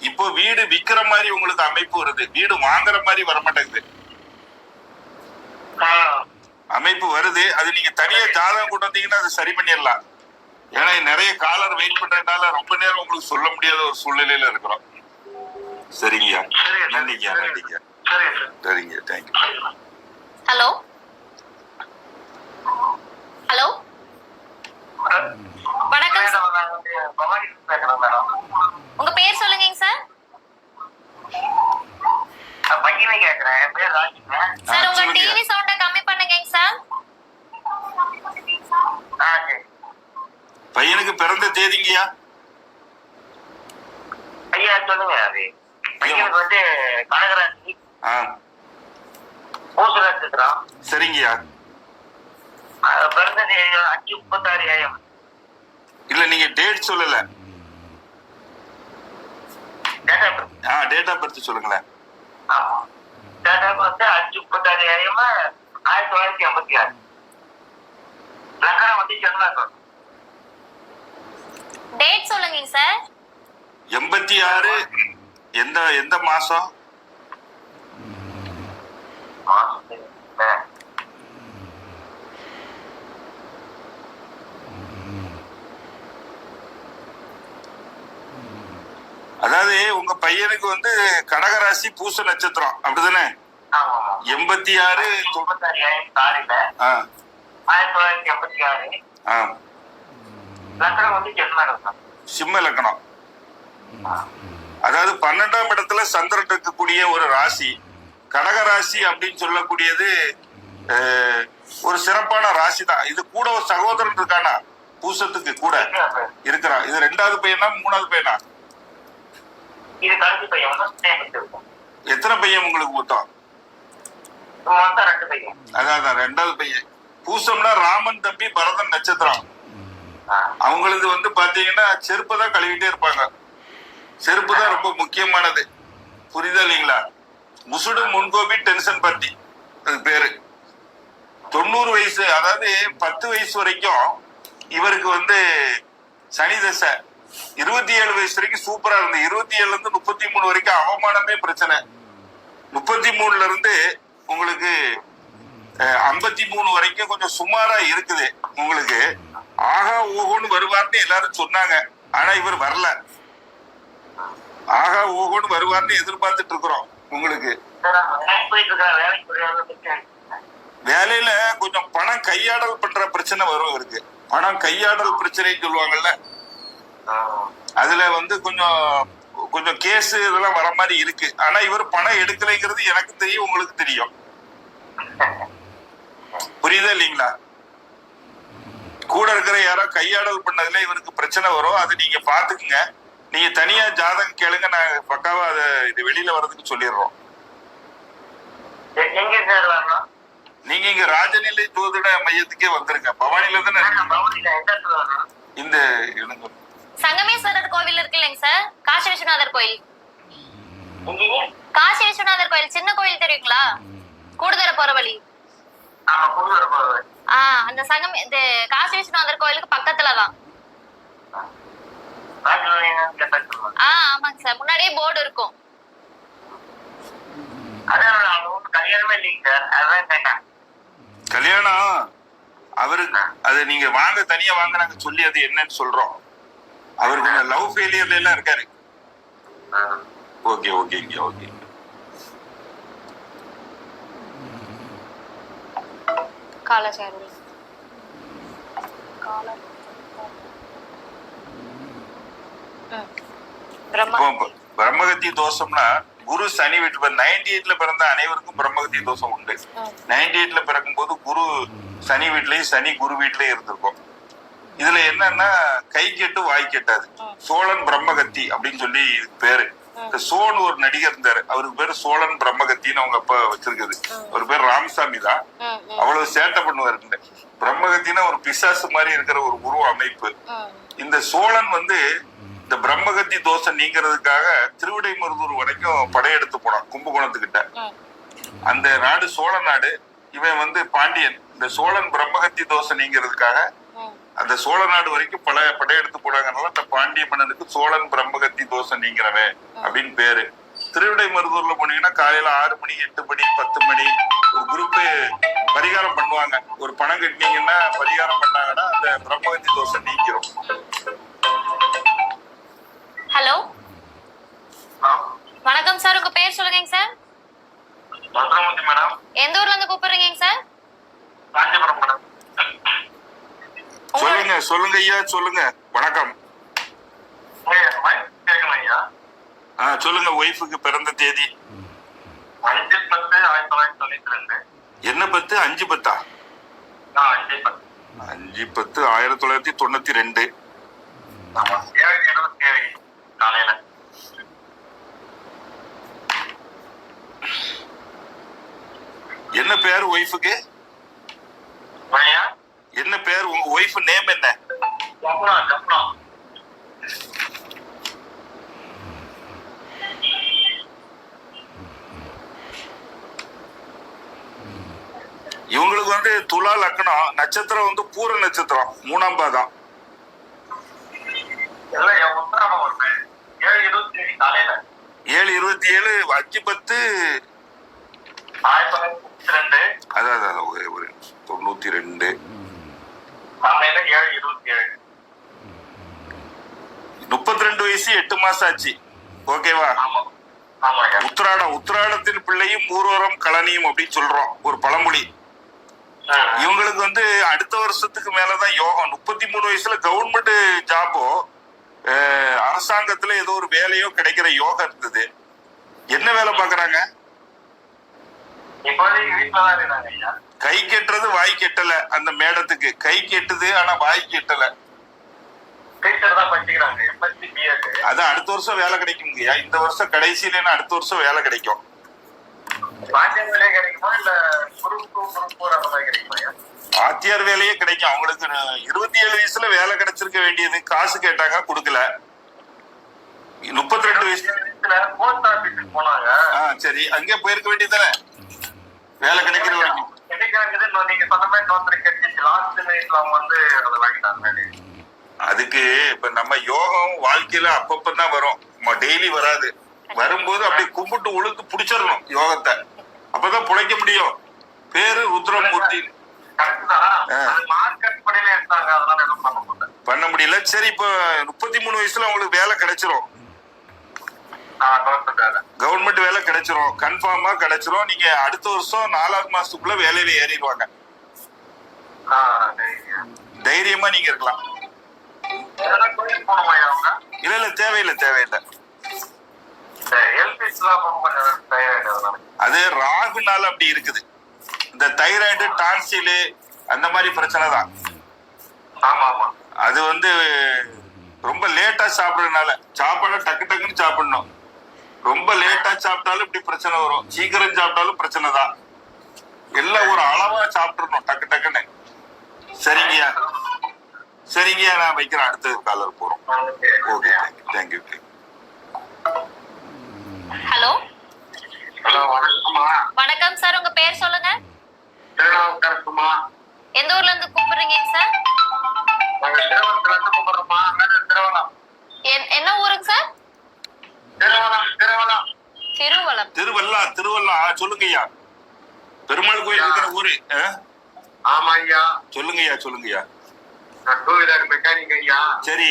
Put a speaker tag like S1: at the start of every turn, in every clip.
S1: இப்போ வீடு விக்கிற மாதிரி உங்களுக்கு அமைப்பு வருது. வீடு வாங்குற மாதிரி வர மாட்டேங்குது
S2: ஆ.
S1: அமைப்பு வருது. அது நீங்க தனியா ஜாதகம் கொண்டு வந்தீங்கன்னா அது சரி பண்ணிடலாம். ஏன்னா நிறைய காலர் வெயிட் பண்றதுனால ரொம்ப நேரம் உங்களுக்கு சொல்ல முடியாத ஒரு சூழ்நிலையில இருக்கிறோம். சரிங்கய்யா.
S2: சரி சார்.
S1: நன்றிங்கய்யா நன்றிங்கய்யா.
S2: சரி சார்.
S1: சரிங்க தேங்க்யூ
S3: ஹலோ ஹலோ வணக்கம் உங்க பேர் சொல்லுங்கங்க சார் சார் உங்க
S1: சொல்லுங்க.
S3: டிவி சவுண்ட கம்மி பண்ணுங்கங்க சார்.
S1: பையனுக்கு பிறந்த தேதிங்கய்யா?
S2: ஐயா சொல்லுங்க. அது பையனுக்கு வந்து கனகராசி.
S1: ஆ.
S2: பூச நட்சத்திரம்
S1: சரிங்கய்யா.
S2: அது பிறந்தது அஞ்சு முப்பத்தாறு ஏஎம்
S1: இல்ல நீங்க டேட் சொல்லல.
S2: டேட்டா
S1: ஆ டேட் ஆஃப் பர்த் சொல்லுங்களேன்.
S2: ஆமா. டேட்டா வந்து அஞ்சு முப்பத்தாறு ஏஎம் ஆயிரத்தி தொள்ளாயிரத்தி ஐம்பத்தி ஆறு. லக்கணம் வந்து சென்னாக்கம்
S3: டேட் சொல்லுங்கங்க சார்
S1: எண்பத்தி ஆறு எந்த எந்த மாசம்? அதாவது உங்க பையனுக்கு வந்து கடகராசி பூச நட்சத்திரம் அப்படிதானே? எண்பத்தி ஆறு. சிம்ம லக்கணம். அதாவது பன்னெண்டாம் இடத்துல சந்திரன் இருக்கக்கூடிய ஒரு ராசி கடகராசி அப்படின்னு சொல்லக்கூடியது ஒரு சிறப்பான ராசி தான். இது கூட ஒரு சகோதரன் இருக்கானா? பூசத்துக்கு கூட இருக்கிறான். இது ரெண்டாவது பையனா மூணாவது பையனா?
S2: இது கடைசி பையன் வந்து
S1: எத்தனை பையன் உங்களுக்கு மொத்தம்
S2: மொத்தம் ரெண்டு பையன்.
S1: அதான் ரெண்டாவது பையன். பூசம்னா ராமன் தம்பி பரதன் நட்சத்திரம். அவங்களது வந்து பாத்தீங்கன்னா செருப்பு தான் கழுவிட்டே இருப்பாங்க. செருப்பு தான் ரொம்ப முக்கியமானது. புரியுதா இல்லைங்களா? முசுடு முன்கோபி டென்ஷன் பார்ட்டி. அது பேரு. தொண்ணூறு வயசு அதாவது பத்து வயசு வரைக்கும் இவருக்கு வந்து சனி தசை. இருபத்தி ஏழு வயசு வரைக்கும் சூப்பரா இருந்தது இருபத்தி ஏழுல இருந்து முப்பத்தி மூணு வரைக்கும் அவமானமே பிரச்சனை. முப்பத்தி மூணுல இருந்து உங்களுக்கு ஐம்பத்தி மூணு வரைக்கும் கொஞ்சம் சுமாரா இருக்குது உங்களுக்கு. ஆகா ஓஹோன்னு வருவார்னு எல்லாரும் சொன்னாங்க. ஆனா இவர் வரல. ஆகா ஓஹோன்னு வருவார்னு எதிர்பார்த்துட்டு இருக்கிறோம் உங்களுக்கு. வேலையில கொஞ்சம் பணம் கையாடல் பண்ற பிரச்சனை வரும் இவருக்கு. பணம் கையாடல் பிரச்சனைன்னு சொல்லுவாங்கல்ல. அதுல வந்து கொஞ்சம் கொஞ்சம் கேஸ் இதெல்லாம் வர மாதிரி இருக்கு. ஆனா இவர் பணம் எடுக்கலைங்கிறது எனக்கு தெரியும் உங்களுக்கு தெரியும். புரியுதா இல்லைங்களா? கூட இருக்கிற யாரோ கையாடல் பண்ணதுல இவருக்கு பிரச்சனை வரும். அது நீங்க பாத்துக்குங்க. நீங்க தனியா ஜாதகம் கேளுங்க. நான் பக்காவா அதை இது வெளியில வர்றதுக்கு சொல்லிடுறோம். நீங்க இங்க ராஜநிலை ஜோதிட மையத்துக்கே வந்துருங்க. பவானில தானே இந்த இடங்க.
S3: சங்கமேஸ்வரர் கோவில் இருக்கு இல்லைங்க சார். காசி விஸ்வநாதர் கோயில். காசி விஸ்வநாதர் கோயில். சின்ன கோயில் தெரியுங்களா? கூடுதர போற வழி.
S2: ஆமா கொண்டு வர போறது
S3: ஆ அந்த சங்கம் இந்த காசி விஸ்வநாதர் கோயிலுக்கு பக்கத்துல தான். ஆ ஆமாங்க சார். முன்னாடியே போர்டு இருக்கும்.
S2: அதான் அவங்க ஒன்றும் கல்யாணமே இல்லைங்க சார். அதான் கேட்டேன்.
S1: கல்யாணம்? அவருக்கு அது நீங்க வாங்க தனியா வாங்க நாங்க சொல்லி அது என்னன்னு சொல்றோம். அவர் கொஞ்சம் லவ் ஃபெயிலியர்ல எல்லாம் இருக்காரு. ஓகே ஓகேங்க ஓகே
S3: காலசாரி
S1: பிரம்மகத்தி தோஷம்னா குரு சனி வீட்டு நைன்டி எயிட்ல பிறந்த அனைவருக்கும் பிரம்மகத்தி தோஷம் உண்டு. நைன்டி எயிட்ல பிறக்கும் போது குரு சனி வீட்லயும் சனி குரு வீட்லயும் இருந்திருக்கும். இதுல என்னன்னா கை கெட்டு வாய் கெட்டாது. சோழன் பிரம்மகத்தி அப்படின்னு சொல்லி பேரு. இந்த சோன் ஒரு நடிகர் இருந்தாரு. அவருக்கு பேரு சோழன் பிரம்மகத்தின்னு அவங்க அப்பா வச்சிருக்குது அவர் பேர் ராமசாமி தான். அவ்வளவு சேட்டை பண்ணுவாரு. பிரம்மகத்தினா ஒரு பிசாசு மாதிரி இருக்கிற ஒரு உருவ அமைப்பு. இந்த சோழன் வந்து இந்த பிரம்மகத்தி தோஷம் நீங்கிறதுக்காக திருவிடைமருதூர் வரைக்கும் படையெடுத்து போனான் கும்பகோணத்துக்கிட்ட. அந்த நாடு சோழ நாடு. இவன் வந்து பாண்டியன். இந்த சோழன் பிரம்மகத்தி தோஷம் நீங்கிறதுக்காக. அந்த சோழ நாடு வரைக்கும் பல படையெடுத்து போனாங்கனால அந்த பாண்டிய மன்னனுக்கு சோழன் பிரம்மகத்தி தோஷம் நீங்கிறவன் அப்படின்னு பேரு. திருவிடை மருதூர்ல போனீங்கன்னா காலையில ஆறு மணி எட்டு மணி பத்து மணி ஒரு குரூப் பரிகாரம் பண்ணுவாங்க. ஒரு பணம் கட்டினீங்கன்னா பரிகாரம் பண்ணாங்கன்னா அந்த பிரம்மகத்தி தோஷம் நீங்கிரும்.
S3: ஹலோ வணக்கம் சார் உங்க பேர் சொல்லுங்க சார்.
S2: பத்ரமூர்த்தி மேடம்.
S3: எந்த ஊர்ல இருந்து கூப்பிடுறீங்க சார்?
S2: காஞ்சிபுரம்.
S1: சொல்லுங்க சொல்லுங்க ஐயா சொல்லுங்க. வணக்கம். ஆ சொல்லுங்க ஒய்ஃபுக்கு பிறந்த தேதி.
S2: அஞ்சு பத்து ஆயிரத்தி தொள்ளாயிரத்தி தொண்ணூத்தி ரெண்டு.
S1: என்ன பத்து? அஞ்சு பத்தா?
S2: அஞ்சு பத்து.
S1: ஆயிரத்தி தொள்ளாயிரத்தி தொண்ணூத்தி ரெண்டு. என்ன பேர் ஒய்ஃபுக்கு என்ன பேர்? உங்க ஒய்ஃப் நேம் என்ன? இவங்களுக்கு வந்து துலா லக்னம் நட்சத்திரம் வந்து பூர நட்சத்திரம் மூணாம் பாதம்.
S2: ஏழு இருபத்தி ஏழு
S1: அஞ்சு பத்து.
S2: ஆயிரத்தி தொள்ளாயிரத்தி ரெண்டு.
S1: ஒரு தொண்ணூத்தி ரெண்டு.
S2: காலையில ஏழு இருபத்தி ஏழு
S1: முப்பத்தி ரெண்டு வயசு எட்டு மாசம் ஆச்சு ஓகேவா உத்திராடம் உத்திராடத்தின் பிள்ளையும் ஊர்வரம் கலனியும் அப்படின்னு சொல்றோம். ஒரு பழமொழி. இவங்களுக்கு வந்து அடுத்த வருஷத்துக்கு மேலதான் யோகம் முப்பத்தி மூணு வயசுல கவர்மெண்ட் ஜாபோ அரசாங்கத்துல ஏதோ ஒரு வேலையோ கிடைக்கிற யோகம் இருந்தது. என்ன வேலை பாக்குறாங்க
S2: இப்போதைக்கு வீட்டுல தான் இருக்காங்க ஐயா
S1: கை கெட்டுறது வாய் கெட்டல அந்த மேடத்துக்கு. கை கெட்டுது ஆனா வாய் கெட்டல. அது அடுத்த வருஷம் வேலை கிடைக்குங்கய்யா இந்த வருஷம் கடைசியில அடுத்த வருஷம் வேலை கிடைக்கும்?
S2: கிடைக்குமா? கிடைக்குமா
S1: ஆத்தியார் வேலையே கிடைக்கும். அவங்களுக்கு இருபத்தி ஏழு வயசுல வேலை கிடைச்சிருக்க வேண்டியது. காசு கேட்டாங்க கொடுக்கல. முப்பத்தி ரெண்டு வயசு
S2: இதுல போஸ்ட் ஆபீஸுக்கு போனாங்க.
S1: சரி. அங்கே போயிருக்க வேண்டியதானே வேலை கிடைக்கிற வரைக்கும்.
S2: கிடைக்கிறாங்க நீங்க சொன்ன மாதிரி கட்டிச்சு லாஸ்ட் மினிட்ல அவங்க வந்து அதை வாங்கிட்டாங்க.
S1: அதுக்கு இப்ப நம்ம யோகம் வாழ்க்கையில அப்பப்பதான் வரும். டெய்லி வராது. வரும்போது அப்படியே கும்பிட்டு உழுந்து புடிச்சிடணும் யோகத்தை. அப்பதான் பிழைக்க முடியும். பேரு ருத்ரமூர்த்தி.
S2: பண்ண முடியல.
S1: பண்ண முடியல. சரி இப்ப முப்பத்தி மூணு வயசுல உங்களுக்கு வேலை கிடைச்சிரும்.
S2: கவர்மெண்ட் வேலை.
S1: கிடைச்சிரும். கன்ஃபார்மா கிடைச்சிரும். நீங்க அடுத்த வருஷம் நாலாவது மாசத்துக்குள்ள வேலையில ஏறிடுவாங்க. தைரியமா. நீங்க இருக்கலாம். இல்ல இல்ல தேவையில்லை தேவையில்லை. அது ராகுனால அப்படி இருக்குது. இந்த தைராய்டு டான்சிலு அந்த மாதிரி பிரச்சனை தான். அது வந்து ரொம்ப லேட்டா சாப்பிடுறதுனால சாப்பாடு டக்கு டக்குன்னு சாப்பிடணும். ரொம்ப லேட்டா சாப்பிட்டாலும் இப்படி பிரச்சனை வரும். சீக்கிரம் சாப்பிட்டாலும் பிரச்சனை தான். எல்லாம் ஒரு அளவா சாப்பிட்டுறணும் டக்கு டக்குன்னு. சரிங்கய்யா. சரிங்கய்யா நான் வைக்கிறேன். அடுத்த காலர் போறோம். Okay thank you thank you
S3: hello
S2: hello வணக்கம்மா.
S3: வணக்கம் சார் உங்க பேர் சொல்லுங்க. எந்த ஊர்ல இருந்து கூப்பிடுறீங்க சார்? என்ன ஊருங்க சார்? திருவலம்
S1: திருவல்லா திருவல்லா ஆ, சொல்லுங்கய்யா. பெருமாள் கோயில் இருக்கிற ஊரு?
S2: ஆமா ஐயா
S1: சொல்லுங்கய்யா சொல்லுங்கய்யா.
S2: நான் டூ வீலர் மெக்கானிக் ஐயா
S1: சரி.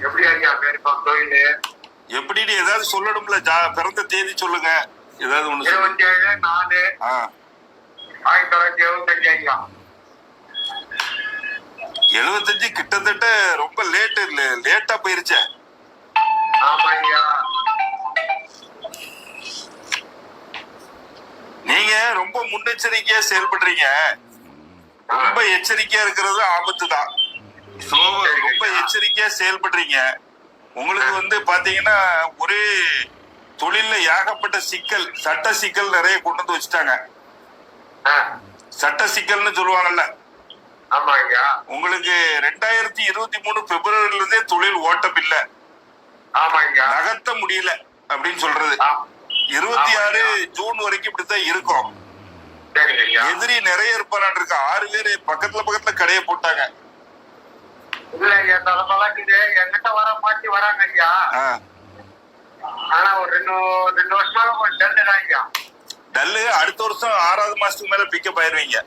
S2: எப்படி ஐயா பேருப்பா கோயில்?
S1: எப்படின்னு ஏதாவது சொல்லணும்ல ஜா- பிறந்த தேதி சொல்லுங்க. ஏதாவது ஒண்ணு சொல்லுங்க
S2: இருபத்தி ஏழு நாலு ஆயிரத்தி தொள்ளாயிரத்தி எழுபத்தஞ்சு ஐயா.
S1: எழுபத்தஞ்சு கிட்டத்தட்ட ரொம்ப லேட் லேட்டா போயிருச்சே
S2: ஆமா ஐயா
S1: நீங்க ரொம்ப முன்னெச்சரிக்கையா செயல்படுறீங்க. ரொம்ப எச்சரிக்கையா இருக்கிறது ஆபத்து தான் ரொம்ப எச்சரிக்கையா செயல்படுறீங்க. உங்களுக்கு வந்து பாத்தீங்கன்னா ஒரே தொழில்ல ஏகப்பட்ட சிக்கல் சட்ட சிக்கல் நிறைய கொண்டு வந்து வச்சுட்டாங்க. சட்ட சிக்கல்னு சொல்லுவாங்கல்ல. உங்களுக்கு ரெண்டாயிரத்தி இருபத்தி மூணு பிப்ரவரில இருந்தே தொழில் ஓட்டம் இல்ல. நகர்த்த முடியல அப்படின்னு சொல்றது. இருபத்தி ஆறு ஜூன் வரைக்கும் இப்படித்தான் இருக்கும்.
S2: ஐயா
S1: எதிரி நிறைய இருப்பாரான் இருக்கு. ஆறு பேரு பக்கத்துல பக்கத்துல கடையை போட்டாங்க.
S2: இல்ல ஐயா தலைமலாக்குது என்கிட்ட வர மாட்டி வராங்க ஐயா. ஆனா ஒரு ரெண்டு ரெண்டு வருஷமா டல்லு ஐயா.
S1: டல்லு அடுத்த வருஷம் ஆறாவது மாசத்துக்கு மேல பிக்கப் ஆயிருவீங்க.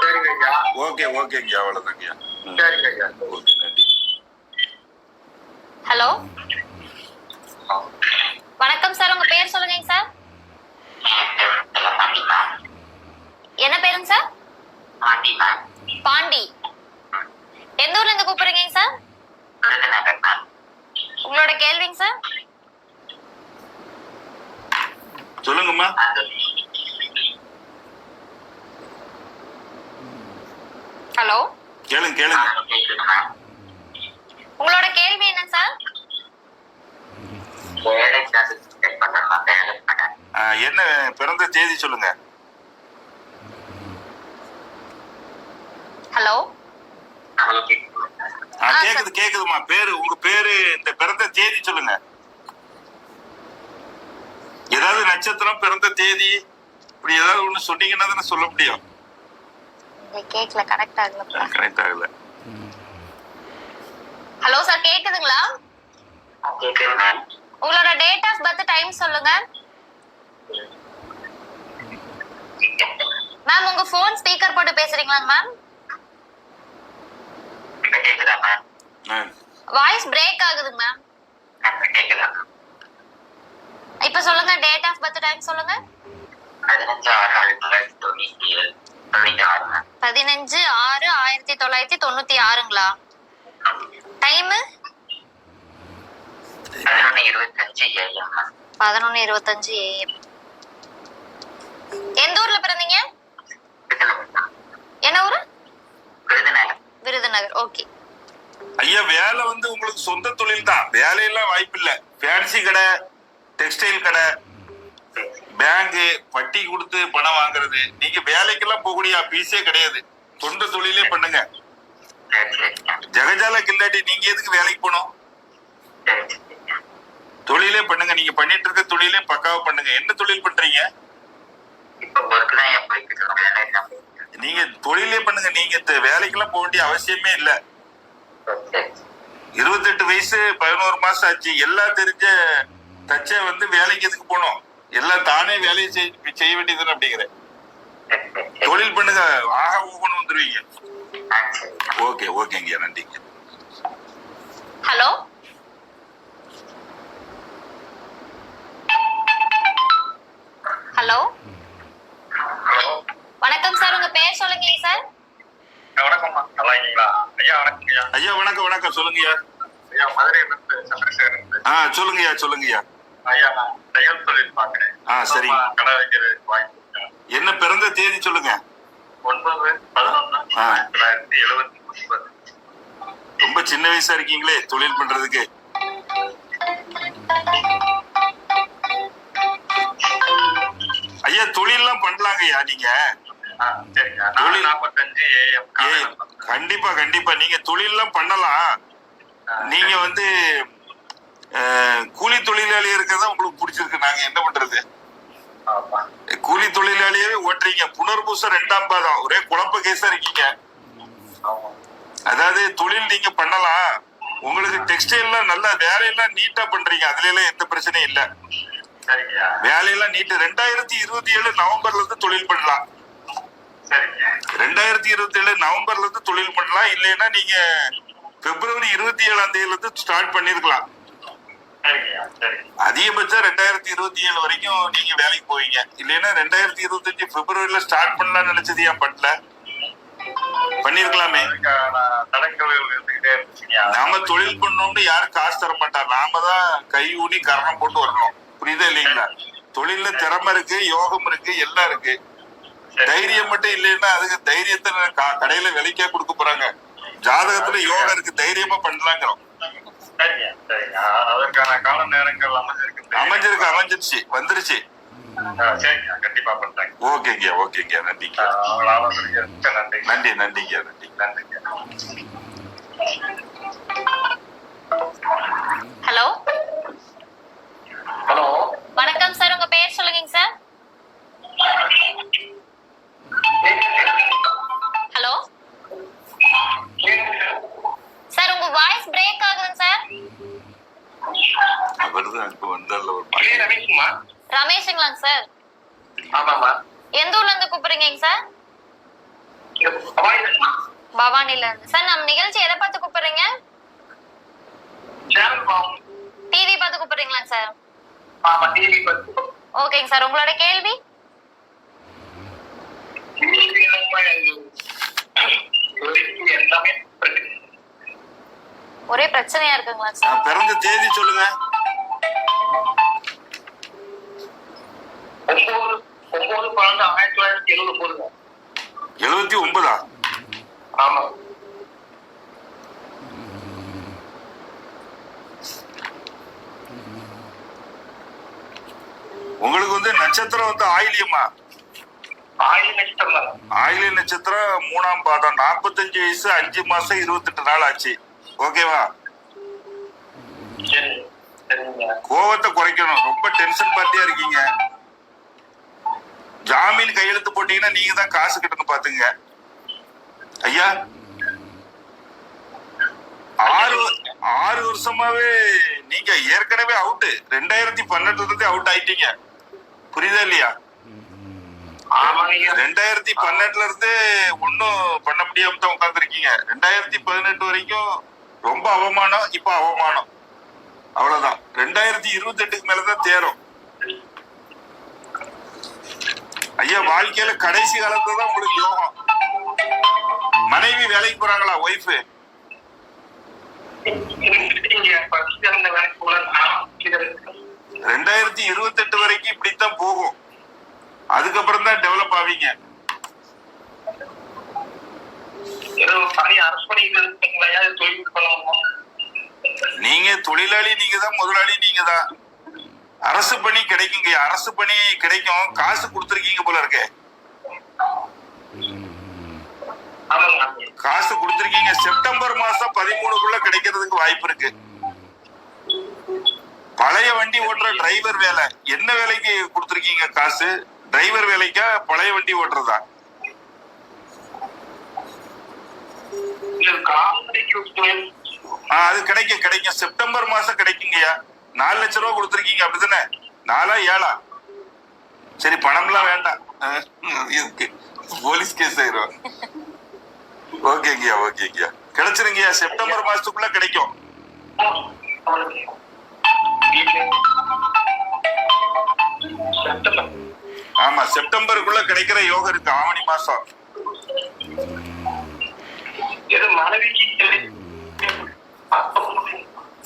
S2: சரிங்க ஐயா.
S1: ஓகே ஓகேங்கய்யா அவ்வளவுதாங்கய்யா ம்.
S2: சரிங்க ஐயா.
S1: ஓகே நன்றி.
S3: ஹலோ. வணக்கம் சார் உங்க பேர் சொல்லுங்க சார். என்ன பேருங்க சார்? பாண்டி. எந்த ஊர்ல இருந்து கூப்பிடுறீங்க சார்? உங்களோட கேள்விங்க சார்.
S1: சொல்லுங்கம்மா.
S3: ஹலோ.
S1: கேளுங்க கேளுங்க.
S3: உங்களோட கேள்வி என்ன சார்?
S1: என்ன பிறந்த தேதி சொல்லுங்க.
S3: ஹலோ?
S1: கேக்குது கேக்குதுமா பேரு உங்க பேரு இந்த பிறந்த தேதி சொல்லுங்க. ஏதாவது நட்சத்திரம் பிறந்த தேதி இப்படி ஏதாவது ஒண்ணு சொன்னீங்கன்னா தானே சொல்ல முடியும்.
S3: கேக்கல கனெக்ட் ஆகல.
S1: கரெக்ட் ஆகல.
S3: ஹலோ சார் கேக்குதுங்களா? உங்களோட டேட் ஆஃப் பர்த் டைம் சொல்லுங்க. மேம் உங்க ஃபோன் ஸ்பீக்கர் போட்டு பேசுறீங்களா மேம் வாய்ஸ் பிரேக் ஆகுது மேம் இப்ப சொல்லுங்க டேட் ஆஃப் பர்த் டைம் சொல்லுங்க. பதினஞ்சு ஆறு ஆயிரத்தி தொள்ளாயிரத்தி தொண்ணூத்தி ஆறுங்களா? டைம் பதினொன்னு இருபத்தஞ்சு ஏஎம் எந்த ஊர்ல பிறந்தீங்க? என்ன ஊரு? விருதுநகர். ஓகே
S1: ஐயா வேலை வந்து உங்களுக்கு சொந்த தொழில் தான். வேலையெல்லாம் வாய்ப்பு இல்ல ஃபேன்சி கடை டெக்ஸ்டைல் கடை பேங்கு வட்டி கொடுத்து பணம் வாங்குறது. நீங்க வேலைக்கெல்லாம் போகக்கூடிய பீஸே கிடையாது. சொந்த தொழிலே பண்ணுங்க. ஜெகஜால கில்லாடி நீங்க எதுக்கு வேலைக்கு போகணும் தொழிலே பண்ணுங்க. நீங்க பண்ணிட்டு இருக்க தொழிலே பக்காவா பண்ணுங்க. என்ன தொழில் பண்றீங்க? நீங்க தொழிலே பண்ணுங்க. நீங்க இந்த வேலைக்கெல்லாம் போக வேண்டிய அவசியமே இல்ல. இருபத்தெட்டு வயசு பதினோரு மாசம் ஆச்சு. எல்லாம் தெரிஞ்ச தச்ச வந்து வேலைக்கு எதுக்கு போகணும்? எல்லாம் தானே வேலையை செய்- செய்ய வேண்டியதுன்னு அப்படிங்கிறேன். தொழில் பண்ணுங்க. ஆக ஊகணும் வந்துருவீங்க. ஓகே ஓகேங்க நன்றிங்க.
S3: ஹலோ? ஹலோ? வணக்கம் சார் உங்க பேர் சொல்லுங்க சார்.
S2: வணக்கம்மா நல்லா இருக்கீங்களா? ஐயா வணக்கம் ஐயா.
S1: வணக்கம் வணக்கம். சொல்லுங்கய்யா.
S2: ஐயா மதுரையிலிருந்து சந்திரசேகரன்
S1: ஆ சொல்லுங்கய்யா சொல்லுங்கய்யா.
S2: ஐயா நான் தையல் தொழில் பார்க்கிறேன்.
S1: ஆ.
S2: அம்மா கடை வைக்கிறதுக்கு வாங்கி கொடுத்தேன்.
S1: என்ன பிறந்த தேதி சொல்லுங்க.
S2: ஒன்பது பதினொன்று
S1: ஆ.
S2: தொள்ளாயிரத்தி எழுபத்தி ஒன்பது.
S1: ரொம்ப சின்ன வயசா இருக்கீங்களே தொழில் பண்றதுக்கு. ஐயா தொழில்லாம் நீங்க?
S2: நாற்பத்தஞ்சு ஏஎம்
S1: ஏய், கண்டிப்பா கண்டிப்பா. நீங்க தொழில்லாம் பண்ணலாம். நீங்க வந்து கூலி தொழிலாளி இருக்கிறதா உங்களுக்கு பிடிச்சிருக்கு. நாங்க என்ன பண்றது? கூலி தொழிலாளியே ஓட்டுறீங்க. புனர்பூசம் ரெண்டாம் பாதம். ஒரே குழப்ப கேஸா இருக்கீங்க.
S2: ஆமா.
S1: அதாவது தொழில் நீங்க பண்ணலாம். உங்களுக்கு டெக்ஸ்டைல்லாம் நல்ல வேலையெல்லாம் நீட்டா பண்றீங்க. அதுல எல்லாம் எந்த பிரச்சனையும் இல்ல. வேலையெல்லாம் நீட்டு ரெண்டாயிரத்தி இருபத்தி ஏழு நவம்பர்ல இருந்து தொழில் பண்ணலாம். ரெண்டாயிரத்தி இருபத்தி ஏழு நவம்பர்ல இருந்து தொழில் பண்ணலாம். இல்லைன்னா நீங்க பிப்ரவரி இருபத்தி ஏழாம் தேதியில இருந்து ஸ்டார்ட் பண்ணிருக்கலாம் அதிகபட்சம் ரெண்டாயிரத்தி இருபத்தி ஏழு வரைக்கும் நீங்க வேலைக்கு போவீங்க. இல்லைன்னா ரெண்டாயிரத்தி இருபத்தஞ்சு பிப்ரவரியில ஸ்டார்ட் பண்ணலாம்னு நினைச்சது ஏன் பண்ணல? பண்ணிருக்கலாமே. நாம தொழில் பண்ணோம்னு யாரும் காசு தர மாட்டார் நாம தான் கை ஊனி கரணம் போட்டு வரணும். புரியுதா இல்லைங்களா? தொழில்ல திறமை இருக்கு யோகம் இருக்கு எல்லாம் இருக்கு. தைரியம் மட்டும் இல்லைன்னா அதுக்கு தைரியத்தை கடையில விலைக்கே கொடுக்க போறாங்க. ஜாதகத்துல யோகம் இருக்கு தைரியமா பண்ணலாங்கிறோம்.
S2: சரிங்க சரிங்க. அதற்கான கால நேரங்கள் அமைஞ்சிருக்கு.
S1: அமைஞ்சிருக்கு அமைஞ்சிருச்சு வந்துருச்சு.
S2: சரிங்க கண்டிப்பா பண்றேங்க.
S1: ஓகேங்க ஓகேங்க நன்றிங்க
S2: நன்றி.
S1: நன்றிங்க நன்றி
S2: நன்றிங்க.
S3: ஹலோ?
S2: ஹலோ?
S3: வணக்கம் சார் உங்க பேர் சொல்லுங்க சார். ஹலோ?
S1: சார் உங்க வாய்ஸ் பிரேக் ஆகுது
S2: சார்.
S1: அவர்தான்
S2: இப்ப வந்தால ஒரு ரவிக்குமார்.
S3: ரமேஷுங்களாங்க சார்.
S2: ஆமாம்மா.
S3: எந்த ஊர்ல இருந்து கூப்பிடுறீங்க சார்? பவானில இருந்து சார் நம்ம நிகழ்ச்சி எதை பார்த்து கூப்பிடுறீங்க? டிவி பார்த்து கூப்பிடுறீங்களா சார்?
S2: ஆமா டிவி பத்தி
S3: ஓகேங்க சார் உங்களோட கேள்வி? ஒரே பிரச்சனையா இருக்குங்களா சார்?
S1: பிறந்த தேதி சொல்லுங்க.
S2: ஒன்பது ஒன்பது பன்னெண்டு ஆயிரத்தி தொள்ளாயிரத்தி எழுபது போடுங்க
S1: எழுபத்தி ஒன்பதா?
S2: ஆமா.
S1: உங்களுக்கு வந்து நட்சத்திரம் வந்து ஆயிலியம்மா?
S2: ஆயிரம் நட்சத்திரம்
S1: மூணாம் பாதம். நாற்பத்தஞ்சு வயசு அஞ்சு மாசம் இருபத்தெட்டு நாள் ஆச்சு. ஓகேவா? கோவத்தை குறைக்கணும். ரொம்ப டென்ஷன் பார்ட்டியா இருக்கீங்க? ஜாமீன் கையெழுத்து போட்டீங்கன்னா நீங்க தான் காசு கட்டணும் பாத்துங்க. ஐயா. ஆறு ஆறு வருஷமாவே நீங்க ஏற்கனவே அவுட் ரெண்டாயிரத்தி பன்னெண்டுல இருந்தே அவுட் ஆயிட்டீங்க. புரியுதா இல்லையா? ரெண்டாயிரத்தி பன்னெண்டுல இருந்தே ஒன்னும் பண்ண முடியாம தான் உட்காந்துருக்கீங்க ரெண்டாயிரத்தி பதினெட்டு வரைக்கும் ரொம்ப அவமானம் இப்ப அவமானம். அவ்வளவுதான். ரெண்டாயிரத்தி இருபத்தி எட்டுக்கு மேலதான் தேரும். ஐயா வாழ்க்கையில கடைசி காலத்துல தான் உங்களுக்கு யோகம். மனைவி வேலைக்கு போறாங்களா ஒய்ஃபு
S2: வேலைக்கு
S1: ரெண்டாயிரத்தி இருபத்தி எட்டு வரைக்கும் இப்படித்தான் போகும். அதுக்கப்புறம் தான் டெவலப் ஆவீங்க.
S2: ஏதோ தனி
S1: நீங்க தொழிலாளி நீங்க தான் முதலாளி நீங்க தான் அரசு பணி கிடைக்குங்க. அரசு பணி கிடைக்கும். காசு கொடுத்துருக்கீங்க போல இருக்கே. காசு கொடுத்துருக்கீங்க. செப்டம்பர் மாசம் பதிமூணுக்குள்ள கிடைக்கிறதுக்கு வாய்ப்பு இருக்கு. பழைய வண்டி ஓட்டுற டிரைவர் வேலை. என்ன வேலைக்கு கொடுத்துருக்கீங்க காசு? டிரைவர் வேலைக்கா பழைய வண்டி ஓட்டுறதா? அது கிடைக்கும் கிடைக்கும். செப்டம்பர் மாசம் கிடைக்குங்கய்யா. நாலு லட்ச ரூபா கொடுத்துருக்கீங்க அப்படிதானே? நாலா ஏழா? சரி பணம்லாம் வேண்டாம். போலீஸ் கேஸ் ஆயிரும். ஓகேங்கய்யா ஓகேங்கய்யா கிடைச்சிருங்கய்யா செப்டம்பர் மாசத்துக்குள்ள கிடைக்கும். ஆமா செப்டம்பருக்குள்ள கிடைக்கிற யோகம் இருக்கு ஆவணி மாசம்.
S2: மனைவிக்கு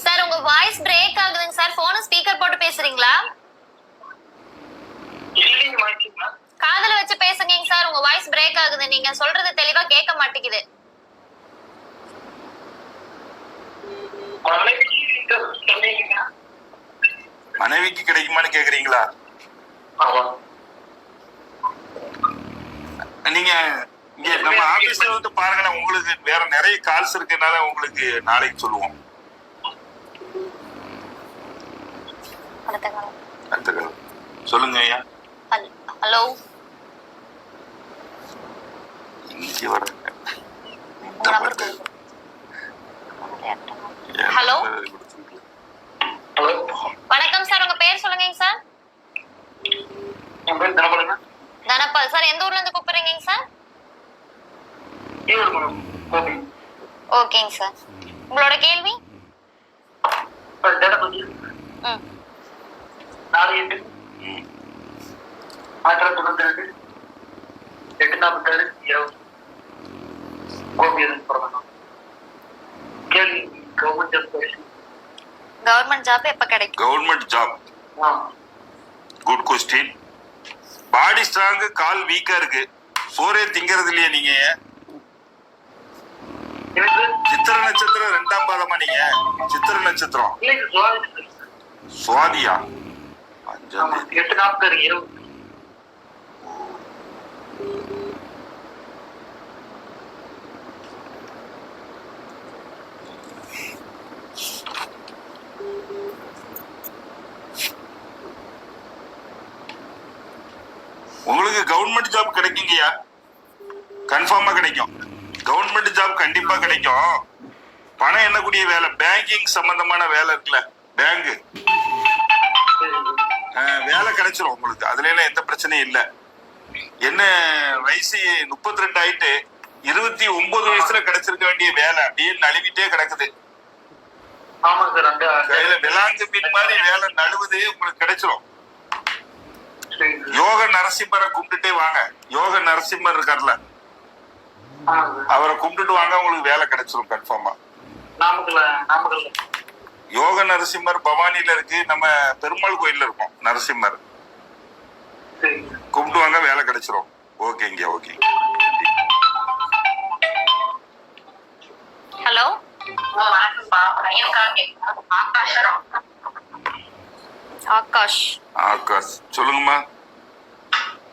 S3: சார் உங்க வாய்ஸ் பிரேக் ஆகுதுங்க சார். போன ஸ்பீக்கர் போட்டு பேசுறீங்களா? காதுல வச்சு பேசுங்க சார். உங்க வாய்ஸ் பிரேக் ஆகுது. நீங்க சொல்றது தெளிவா கேட்க மாட்டேங்குது.
S2: மனைவிக்கு
S1: கிடைக்குமான்னு கேக்குறீங்களா? நீங்க இங்க நம்ம ஆபீஸ்ல வந்து பாருங்களேன் உங்களுக்கு வேற நிறைய கால்ஸ் இருக்கனால உங்களுக்கு நாளைக்கு சொல்லுவோம்.
S3: அடுத்த காலம்
S1: அடுத்த கால் சொல்லுங்க ஐயா.
S3: ஹல்- ஹலோ.
S1: இன்னைக்கு
S3: வணக்கம் சார் உங்க பேர் சொல்லுங்க சார். தனபால். சார் எந்த ஊர்ல இருந்து கூப்பிடுறீங்க சார்? ஓகேங்க சார். உங்களோட கேள்வி? ம்.
S2: நாலு எட்டு ஆயிரத்தி தொள்ளாயிரத்தி தொண்ணூத்தி ரெண்டு எட்டு நாற்பத்தாறு இருபது கோபி எதுன்னு பிறந்தோம் கேள்வி கவர்மெண்ட் ஜாப் பரிசு
S3: கவர்மெண்ட் ஜாப் எப்ப கிடைக்கும்?
S1: கவர்மெண்ட் ஜாப்
S2: ஆ.
S1: குட் கொஸ்டின் பாடி ஸ்ட்ராங் கால் வீக்கா இருக்கு. சோறே திங்கிறது இல்லையா நீங்க.
S2: எனக்கு
S1: சித்திர நட்சத்திரம் ரெண்டாம் பாதமா நீங்க? சித்திர நட்சத்திரம். சுவாதியா?
S2: எட்டு நாற்பத்தாறு இருபது
S1: உங்களுக்கு கவர்மெண்ட் ஜாப் கிடைக்குங்கய்யா? கன்ஃபார்மா கிடைக்கும். கவர்மெண்ட் ஜாப் கண்டிப்பா கிடைக்கும். பணம் எண்ணக்கூடிய வேலை? பேங்கிங் சம்பந்தமான வேலை இருக்குல்ல? பேங்க் வேலை கிடைச்சிரும் உங்களுக்கு. அதுல எல்லாம் எந்த பிரச்சனையும் இல்ல. என்ன வயசு முப்பத்தி ரெண்டு ஆயிட்டு இருபத்தி ஒன்பது வயசுல கிடைச்சிருக்க வேண்டிய வேலை. அப்படியே நழுவிட்டே கிடக்குது. கையில விளாங்கு மீன் மாதிரி வேலை நழுவுது உங்களுக்கு கிடைச்சிரும்.
S2: சார்.
S1: யோக நரசிம்மரை கும்பிட்டுட்டே வாங்க. யோக நரசிம்மர் இருக்கார்ல. அவரை கும்பிட்டுட்டு வாங்க உங்களுக்கு வேலை கிடைச்சிரும் கன்ஃபார்மா
S2: நாமக்கல்ல நாமக்கல்ல.
S1: யோக நரசிம்மர் பவானில இருக்கு. நம்ம பெருமாள் கோயில்ல இருக்கோம். நரசிம்மர். கும்பிட்டு வாங்க வேலை கிடைச்சிரும். ஓகேங்க ஓகே
S3: ஹலோ ஆகாஷ்.
S1: ஆகாஷ் சொல்லுங்கம்மா.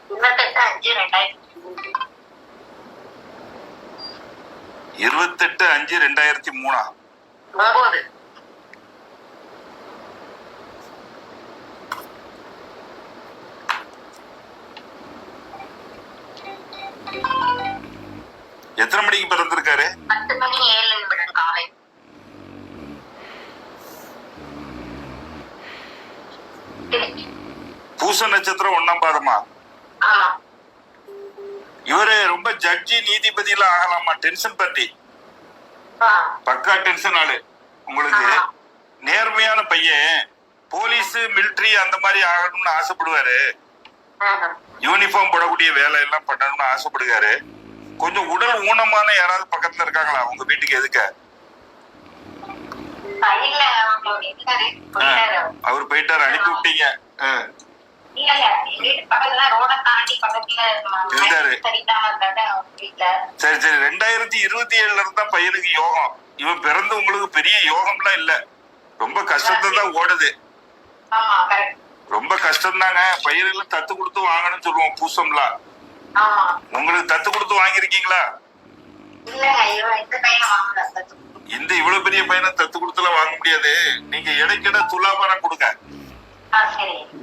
S4: இருபத்தெட்டு அஞ்சு ரெண்டாயிரத்தி
S1: இருபத்தெட்டு அஞ்சு ரெண்டாயிரத்தி மூணா? எத்தனை மணிக்கு பிறந்திருக்காரு?
S4: பத்து மணி ஏழு நிமிடம் காலை.
S1: பூச நட்சத்திரம் ஒண்ணாம் பாதமா? இவரு ரொம்ப ஜட்ஜி நீதிபதி எல்லாம் ஆகலாமா டென்ஷன் பார்ட்டி பக்கா டென்ஷன் ஆளு. உங்களுக்கு. நேர்மையான பையன் போலீஸ் மிலிட்டரி அந்த மாதிரி ஆகணும்னு ஆசைப்படுவாரு. யூனிஃபார்ம் போடக்கூடிய வேலை எல்லாம் பண்ணணும்னு ஆசைப்படுகிறாரு கொஞ்சம் உடல் ஊனமான யாராவது பக்கத்துல இருக்காங்களா? உங்க வீட்டுக்கு எதுக்க?
S4: அவர்.
S1: போயிட்டாரு. அனுப்பி விட்டீங்க. சரி சரி. ரெண்டாயிரத்தி இருபத்தி ஏழுல இருந்தா பையனுக்கு யோகம். இவன் பிறந்து உங்களுக்கு பெரிய யோகம்லாம் இல்ல. ரொம்ப கஷ்டத்தை தான் ஓடுது. ரொம்ப கஷ்டம் தாங்க பயிரெல்லாம் தத்து கொடுத்து வாங்கணும்னு சொல்லுவோம் பூசம்லாம். உங்களுக்கு தத்து கொடுத்து
S4: இவன் இந்த
S1: இவ்வளவு பெரிய பையனை தத்து கொடுத்துலாம் வாங்க முடியாது. நீங்க இடைக்கிட துலாபாரம் கொடுங்க.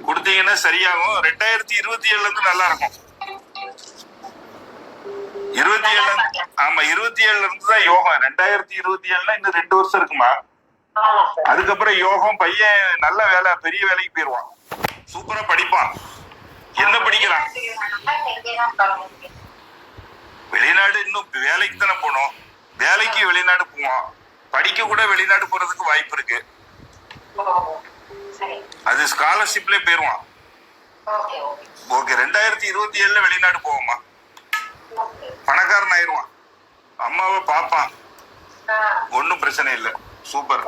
S1: கொடுத்தீங்கன்னா சரியாகும். ரெண்டாயிரத்தி இருபத்தி ஏழுல இருந்து நல்லா இருக்கும். இருபத்தி ஏழுல ஆமா இருபத்தி ஏழுல இருந்து தான் யோகம். ரெண்டாயிரத்தி இருபத்தி ஏழுல இன்னும் ரெண்டு வருஷம் இருக்குமா? அதுக்கப்புறம் யோகம் பையன் நல்ல வேலை பெரிய வேலைக்கு போயிருவான். சூப்பரா படிப்பான். என்ன படிக்கிறான் வெளிநாடு இன்னும் வேலைக்கு தானே போகணும். வேலைக்கு வெளிநாடு போவான் படிக்க கூட வெளிநாடு போறதுக்கு வாய்ப்பு இருக்கு. அது ஸ்காலர்ஷிப்ல போயிருவான்.
S4: ஓகே
S1: ரெண்டாயிரத்தி இருபத்தி ஏழுல வெளிநாடு போவோமா? பணக்காரன் ஆயிருவான் அம்மாவை பார்ப்பான். ஒன்றும் பிரச்சனை இல்லை. சூப்பர்.